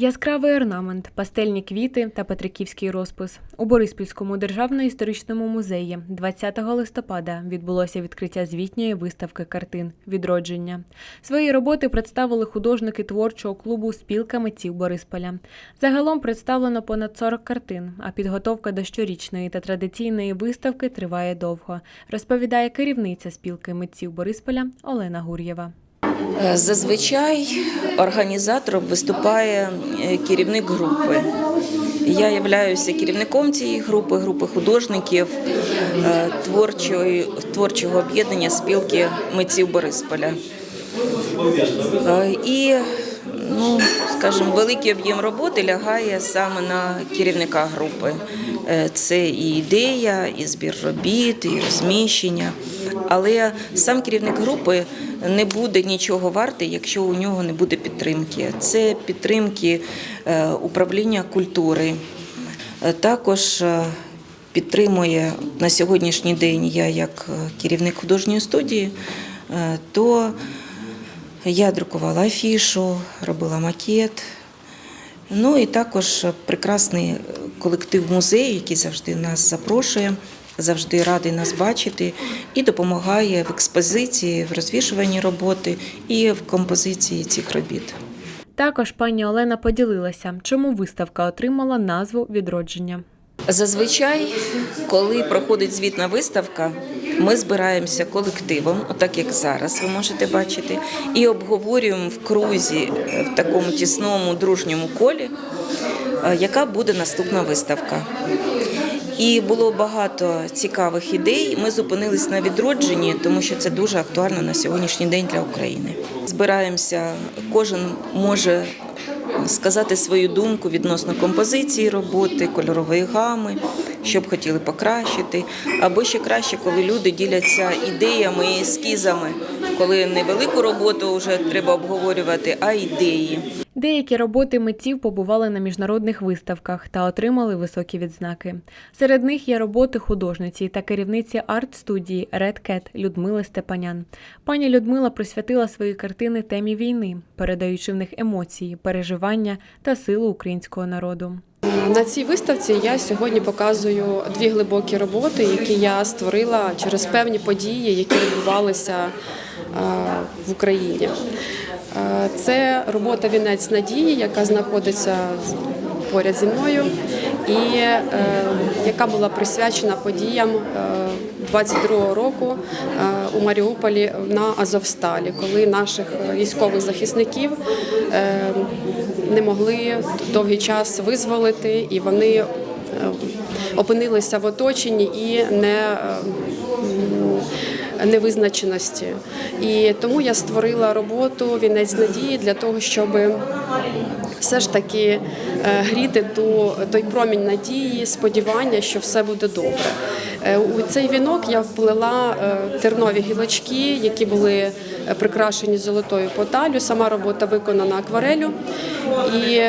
Яскравий орнамент, пастельні квіти та петриківський розпис. У Бориспільському державно-історичному музеї 20 листопада відбулося відкриття звітньої виставки картин Відродження. Свої роботи представили художники творчого клубу Спілка митців Борисполя. Загалом представлено понад 40 картин, а підготовка до щорічної та традиційної виставки триває довго, розповідає керівниця спілки митців Борисполя Олена Гур'єва. Е, Зазвичай організатором виступає е, керівник групи. Я являюся керівником цієї групи, групи художників е, творчої, творчого об'єднання спілки митців Борисполя. І, ну, скажімо, великий об'єм роботи лягає саме на керівника групи. Е, Це і ідея, і збір робіт, і розміщення. Але сам керівник групи не буде нічого вартий, якщо у нього не буде підтримки. Це підтримки е, управління культури. Е, Також підтримує на сьогоднішній день я як керівник художньої студії, то я друкувала афішу, робила макет. Ну і також прекрасний колектив музею, який завжди нас запрошує, завжди радий нас бачити і допомагає в експозиції, в розвішуванні роботи і в композиції цих робіт. Також пані Олена поділилася, чому виставка отримала назву Відродження. Зазвичай, коли проходить звітна виставка, ми збираємося колективом, отак як зараз ви можете бачити, і обговорюємо в крузі е, в такому тісному дружньому колі, е, яка буде наступна виставка. І було багато цікавих ідей. Ми зупинились на відродженні, тому що це дуже актуально на сьогоднішній день для України. Збираємося, кожен може сказати свою думку відносно композиції роботи, кольорової гами, що б хотіли покращити. Або ще краще, коли люди діляться ідеями ескізами, коли не велику роботу вже треба обговорювати, а ідеї. Деякі роботи митців побували на міжнародних виставках та отримали високі відзнаки. Серед них є роботи художниці та керівниці арт-студії Red Cat Людмили Степанян. Пані Людмила присвятила свої картини темі війни, передаючи в них емоції, переживання та силу українського народу. На цій виставці я сьогодні показую дві глибокі роботи, які я створила через певні події, які відбувалися е, в Україні. Е, Це робота Вінець надії, яка знаходиться поряд зі мною, і е, яка була присвячена подіям е, 22-го року е, у Маріуполі на Азовсталі, коли наших військових захисників не могли довгий час визволити, і вони опинилися в оточенні і не невизначеності. І тому я створила роботу Вінець надії для того, щоб все ж таки е, гріти ту, той промінь надії, сподівання, що все буде добре. Е, У цей вінок я вплела е, тернові гілочки, які були прикрашені золотою поталю. Сама робота виконана акварелю. І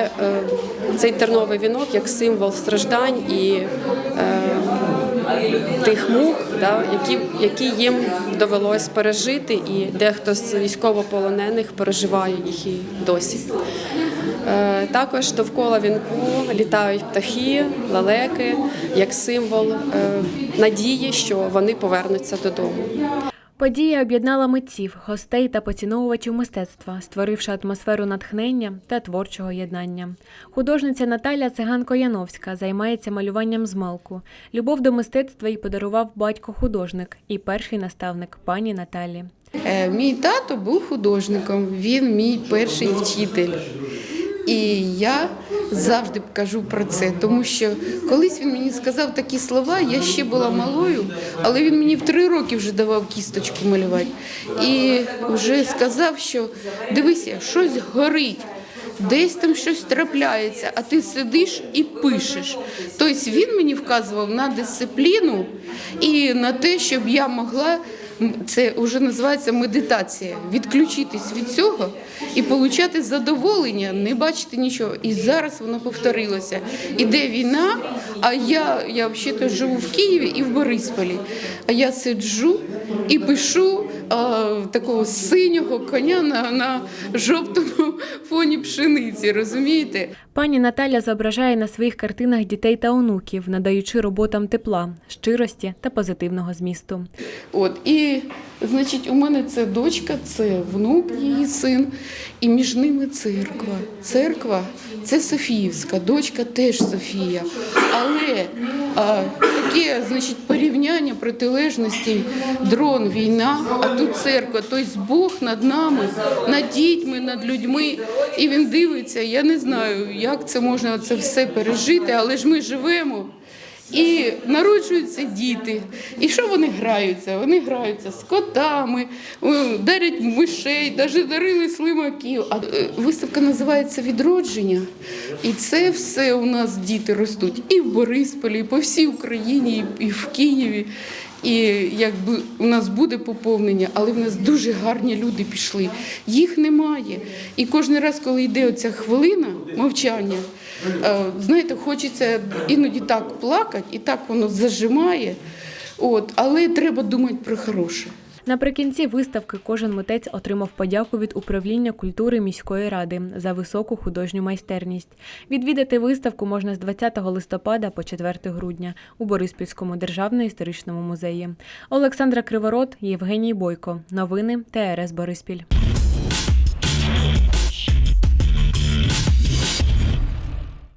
цей терновий вінок як символ страждань і тих мук, да, які, які їм довелось пережити, і дехто з військовополонених переживає їх і досі. Е, Також довкола вінку літають птахи, лалеки як символ е, надії, що вони повернуться додому. Подія об'єднала митців, гостей та поціновувачів мистецтва, створивши атмосферу натхнення та творчого єднання. Художниця Наталя Циганко Яновська займається малюванням з малку. Любов до мистецтва їй подарував батько-художник і перший наставник пані Наталі. Е, Мій тато був художником, він мій перший вчитель. І я завжди кажу про це, тому що колись він мені сказав такі слова, я ще була малою, але він мені в три роки вже давав кісточку малювати. І вже сказав, що дивися, щось горить. Десь там щось трапляється, а ти сидиш і пишеш. Тобто він мені вказував на дисципліну і на те, щоб я могла це вже називається медитація. Відключитись від цього і отримати задоволення, не бачити нічого. І зараз воно повторилося. Іде війна, а я, я взагалі живу в Києві і в Борисполі. А я сиджу і пишу а, такого синього коня на, на жовтому фоні пшениці, розумієте? Пані Наталя зображає на своїх картинах дітей та онуків, надаючи роботам тепла, щирості та позитивного змісту. От і значить, у мене це дочка, це внук, її син, і між ними церква. Церква це Софіївська, дочка теж Софія. Але а, таке, значить, порівняння протилежності дрон, війна, а тут церква. Тобто Бог над нами, над дітьми, над людьми. І він дивиться. Я не знаю, як це можна це все пережити, але ж ми живемо. І народжуються діти. І що вони граються? Вони граються з котами, е, дарять мишей, навіть дарили слимаків. А е, виставка називається Відродження. І це все у нас діти ростуть і в Борисполі, і по всій Україні, і в Києві. І якби у нас буде поповнення, але в нас дуже гарні люди пішли. Їх немає. І кожен раз, коли йде оця хвилина мовчання, знаєте, хочеться іноді так плакати, і так воно зажимає. От, але треба думати про хороше. Наприкінці виставки кожен митець отримав подяку від управління культури міської ради за високу художню майстерність. Відвідати виставку можна з 20 листопада по 4 грудня у Бориспільському державно-історичному музеї. Олександра Криворот, Євгеній Бойко. Новини ТРС Бориспіль.